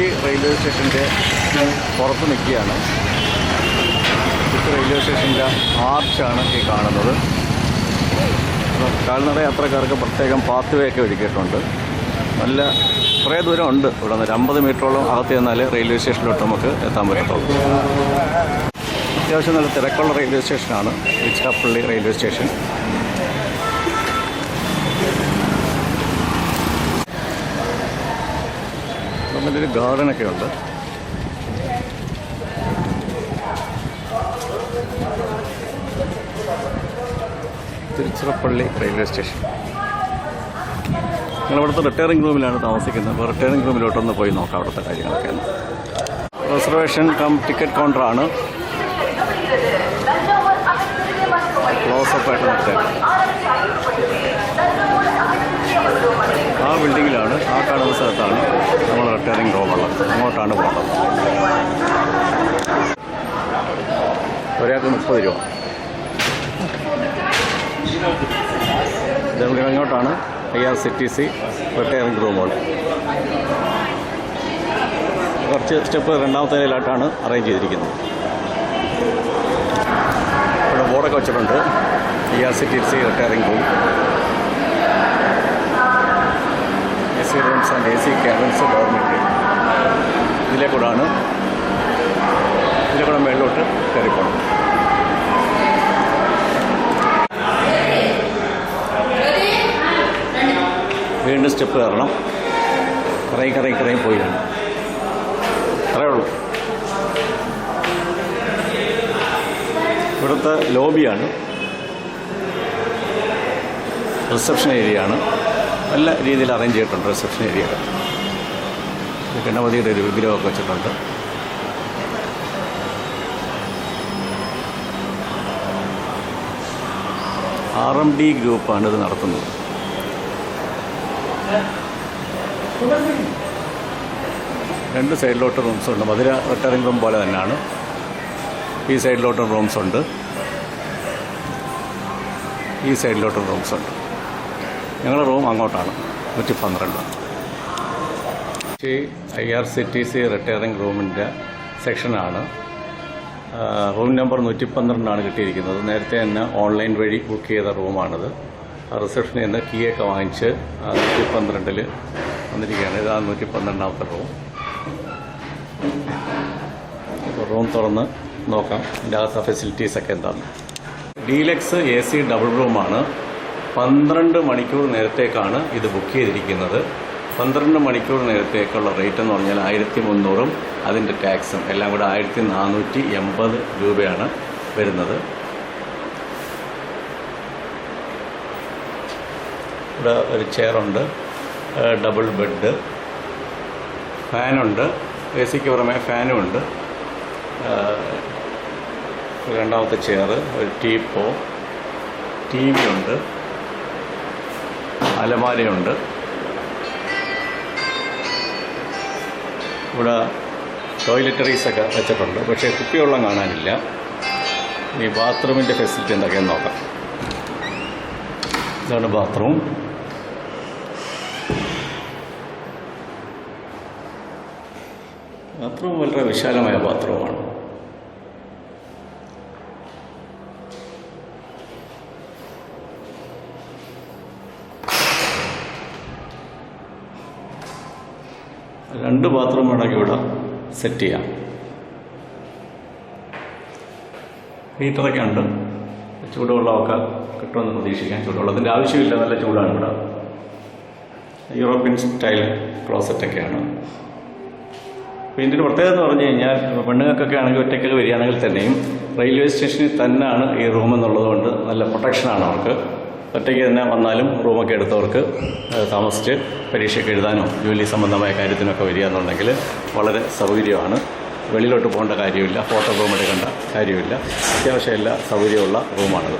Kochi railway സ്റ്റേഷന്റെ പുറത്ത് നിൽക്കുകയാണ്. കൊച്ചി റെയിൽവേ സ്റ്റേഷന്റെ ആർച്ചാണ് ഈ കാണുന്നത്. കാൽനട യാത്രക്കാർക്ക് പ്രത്യേകം പാത്ത് വേ ഒക്കെ ഒരുക്കിയിട്ടുണ്ട്. നല്ല കുറേ ദൂരം ഉണ്ട് ഇവിടെ നിന്ന്. അമ്പത് മീറ്ററോളം അകത്ത് ചെന്നാൽ റെയിൽവേ സ്റ്റേഷനിലോട്ട് നമുക്ക് എത്താൻ പറ്റത്തുള്ളൂ. അത്യാവശ്യം നല്ല തിരക്കുള്ള റെയിൽവേ സ്റ്റേഷനാണ് ഇച്ചാപ്പള്ളി റെയിൽവേ സ്റ്റേഷൻ നല്ലൊരു ഗാർഡനൊക്കെ ഉണ്ട്. Tiruchirappalli railway station. ഞങ്ങളിവിടുത്തെ റിട്ടയറിംഗ് റൂമിലാണ് താമസിക്കുന്നത്. അപ്പോൾ റിട്ടയറിംഗ് റൂമിലോട്ടൊന്ന് പോയി നോക്കാം അവിടുത്തെ കാര്യങ്ങളൊക്കെ. റിസർവേഷൻ കം ടിക്കറ്റ് കൗണ്ടറാണ് ക്ലോസപ്പ് ആയിട്ട് നിർത്താൻ ബിൽഡിങ്ങിലാണ്. ആ കാണുന്ന സ്ഥലത്താണ് നമ്മൾ റിട്ടയറിംഗ് റൂമുള്ളത് അങ്ങോട്ടാണ് പോകേണ്ടത്. ഒരാൾക്ക് മുപ്പത് രൂപ. നമുക്ക് അങ്ങോട്ടാണ്. I R C T C retiring റൂമുകൾ കുറച്ച് സ്റ്റെപ്പ് രണ്ടാമത്തെ നിലയിലായിട്ടാണ് അറേഞ്ച് ചെയ്തിരിക്കുന്നത്. ഇവിടെ ബോർഡൊക്കെ വെച്ചിട്ടുണ്ട്. I R C T C retiring room. C rooms and A C cabins dormitory ഇതിലെ കൂടാണ് ഇതിലെ കൂടെ മേളിലോട്ട് കയറിപ്പോണം വീണ്ടും സ്റ്റെപ്പ് കയറണം. കറയും കറയും കറയും പോയി വേണം അത്രേ ഉള്ളൂ ഇവിടുത്തെ ലോബിയാണ് റിസപ്ഷൻ ഏരിയ ആണ് നല്ല രീതിയിൽ അറേഞ്ച് ചെയ്തിട്ടുണ്ട് റിസപ്ഷൻ ഏരിയ ഗണപതിയുടെ ഒരു വിഗ്രഹമൊക്കെ വെച്ചിട്ടുണ്ട്. ആർ എം ഡി ഗ്രൂപ്പാണ് ഇത് നടത്തുന്നത്. രണ്ട് സൈഡിലോട്ട് റൂംസ് ഉണ്ട്. മധുര റിട്ടയറിംഗ് റൂം പോലെ തന്നെയാണ്. ഈ സൈഡിലോട്ടും റൂംസ് ഉണ്ട്. ഈ സൈഡിലോട്ടും റൂംസ് ഉണ്ട്. ഞങ്ങളുടെ റൂം അങ്ങോട്ടാണ്. നൂറ്റി പന്ത്രണ്ട് I R C T C retiring റൂമിന്റെ സെക്ഷനാണ്. റൂം നമ്പർ നൂറ്റി പന്ത്രണ്ടാണ് കിട്ടിയിരിക്കുന്നത്. നേരത്തെ തന്നെ ഓൺലൈൻ വഴി ബുക്ക് ചെയ്ത റൂമാണിത്. റിസപ്ഷനിൽ നിന്ന് കീ കീയൊക്കെ വാങ്ങിച്ച് നൂറ്റി പന്ത്രണ്ടിൽ വന്നിരിക്കുകയാണ്. ഇതാ നൂറ്റി പന്ത്രണ്ടാമത്തെ റൂം. റൂം തുറന്ന് നോക്കാം. ഇതിന്റെ അകത്ത ഫെസിലിറ്റീസൊക്കെ എന്താണ്? ഡീലക്സ് എ സി ഡബിൾ റൂമാണ്. പന്ത്രണ്ട് മണിക്കൂർ നേരത്തേക്കാണ് ഇത് ബുക്ക് ചെയ്തിരിക്കുന്നത്. പന്ത്രണ്ട് മണിക്കൂർ നേരത്തേക്കുള്ള റേറ്റ് എന്ന് പറഞ്ഞാൽ ആയിരത്തി മുന്നൂറും അതിന്റെ ടാക്സും എല്ലാം കൂടെ ആയിരത്തി നാനൂറ്റി എൺപത് രൂപയാണ് വരുന്നത്. ഇവിടെ ഒരു ചെയറുണ്ട് ഡബിൾ ബെഡ് ഫാനുണ്ട് എ സിക്ക് പുറമെ ഫാനും ഉണ്ട്. രണ്ടാമത്തെ ചെയർ ഒരു ടീപ്പോ ടി വി ഉണ്ട്. അലമാരയുണ്ട്. ഇവിടെ ഒക്കെ വെച്ചിട്ടുണ്ട്. പക്ഷേ കുപ്പിവെള്ളം കാണാനില്ല. ഈ ബാത്റൂമിന്റെ ഫെസിലിറ്റി എന്തൊക്കെയെന്ന് നോക്കാം. ഇതാണ് ബാത്റൂം. ബാത്റൂം വളരെ വിശാലമായ ബാത്റൂമാണ്. രണ്ട് ബാത്റൂം വേണമെങ്കിൽ ഇവിടെ സെറ്റ് ചെയ്യാം. ഹീറ്ററൊക്കെ ഉണ്ട് ചൂടുവെള്ളമൊക്കെ കിട്ടുമെന്ന് പ്രതീക്ഷിക്കാം. ചൂടുവെള്ളത്തിന്റെ ആവശ്യമില്ല. നല്ല ചൂടാണ് ഇവിടെ. യൂറോപ്യൻ സ്റ്റൈൽ ക്ലോസറ്റൊക്കെയാണ് അപ്പോൾ ഇതിന്റെ പ്രത്യേകത എന്ന് പറഞ്ഞു കഴിഞ്ഞാൽ പെണ്ണുങ്ങൾക്കൊക്കെ ആണെങ്കിൽ ഒറ്റയ്ക്കൊക്കെ വരികയാണെങ്കിൽ തന്നെയും റെയിൽവേ സ്റ്റേഷനിൽ തന്നെയാണ് ഈ റൂം എന്നുള്ളത് കൊണ്ട് നല്ല പ്രൊട്ടക്ഷനാണ് അവർക്ക്. ഒറ്റയ്ക്ക് തന്നെ വന്നാലും റൂമൊക്കെ എടുത്തവർക്ക് താമസിച്ച് പരീക്ഷയ്ക്ക് എഴുതാനോ ജോലി സംബന്ധമായ കാര്യത്തിനൊക്കെ വരിക എന്നുണ്ടെങ്കിൽ വളരെ സൗകര്യമാണ്. വെളിയിലോട്ട് പോകേണ്ട കാര്യമില്ല ഫോട്ടോ റൂം എടുക്കേണ്ട കാര്യമില്ല. അത്യാവശ്യം എല്ലാ സൗകര്യമുള്ള റൂമാണിത്